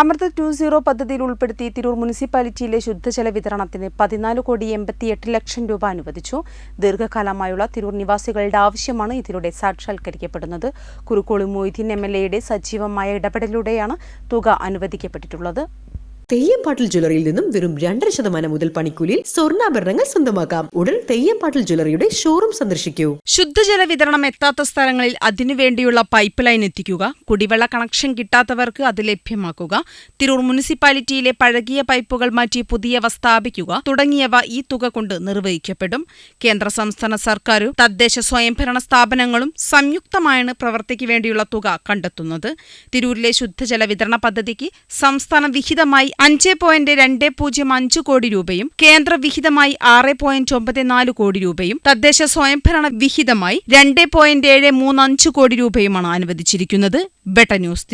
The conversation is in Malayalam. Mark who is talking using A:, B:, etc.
A: Amrut two zero പദ്ധതിയിൽ ഉൾപ്പെടുത്തി തിരൂർ മുനിസിപ്പാലിറ്റിയിലെ ശുദ്ധജല വിതരണത്തിന് പതിനാല് കോടി എൺപത്തിയെട്ട് ലക്ഷം രൂപ അനുവദിച്ചു. ദീർഘകാലമായുള്ള തിരൂർ നിവാസികളുടെ ആവശ്യമാണ് ഇതിലൂടെ സാക്ഷാത്കരിക്കപ്പെടുന്നത്. കുറുക്കോളി മൊയ്തീൻ എം എൽ എയുടെ സജീവമായ ഇടപെടലിലൂടെയാണ് തുക അനുവദിക്കപ്പെട്ടിട്ടുള്ളത്.
B: തെയ്യംപാട്ടിൽ ജ്വല്ലറിയിൽ നിന്നും വെറും രണ്ടര ശതമാനം മുതൽ പണിക്കൂലിയിൽ സ്വർണാഭരണങ്ങൾ സ്വന്തമാക്കാം. ഉടൻ തെയ്യംപാട്ടിൽ ജ്വല്ലറിയുടെ ഷോറൂം സന്ദർശിക്കൂ.
A: ശുദ്ധജല വിതരണം എത്താത്ത സ്ഥലങ്ങളിൽ അതിനുവേണ്ടിയുള്ള പൈപ്പ് ലൈൻ എത്തിക്കുക കുടിവെള്ള കണക്ഷൻ കിട്ടാത്തവർക്ക് അത് ലഭ്യമാക്കുക തിരൂർ മുനിസിപ്പാലിറ്റിയിലെ പഴകിയ പൈപ്പുകൾ മാറ്റി പുതിയവ സ്ഥാപിക്കുക തുടങ്ങിയവ ഈ തുക കൊണ്ട് നിർവഹിക്കപ്പെടും. കേന്ദ്ര സംസ്ഥാന സർക്കാരും തദ്ദേശ സ്വയംഭരണ സ്ഥാപനങ്ങളും സംയുക്തമായാണ് പ്രവൃത്തിക്ക് വേണ്ടിയുള്ള തുക കണ്ടെത്തുന്നത്. തിരൂരിലെ ശുദ്ധജല വിതരണ പദ്ധതിക്ക് സംസ്ഥാന വിഹിതമായി അഞ്ച് പോയിന്റ് രണ്ട് പൂജ്യം അഞ്ച് കോടി രൂപയും കേന്ദ്ര വിഹിതമായി ആറ് പോയിന്റ് ഒമ്പത് നാല് കോടി രൂപയും തദ്ദേശ സ്വയംഭരണ വിഹിതമായി രണ്ട് പോയിന്റ് ഏഴ് മൂന്ന് അഞ്ച് കോടി രൂപയുമാണ് അനുവദിച്ചിരിക്കുന്നത്. ബെട്ട ന്യൂസ്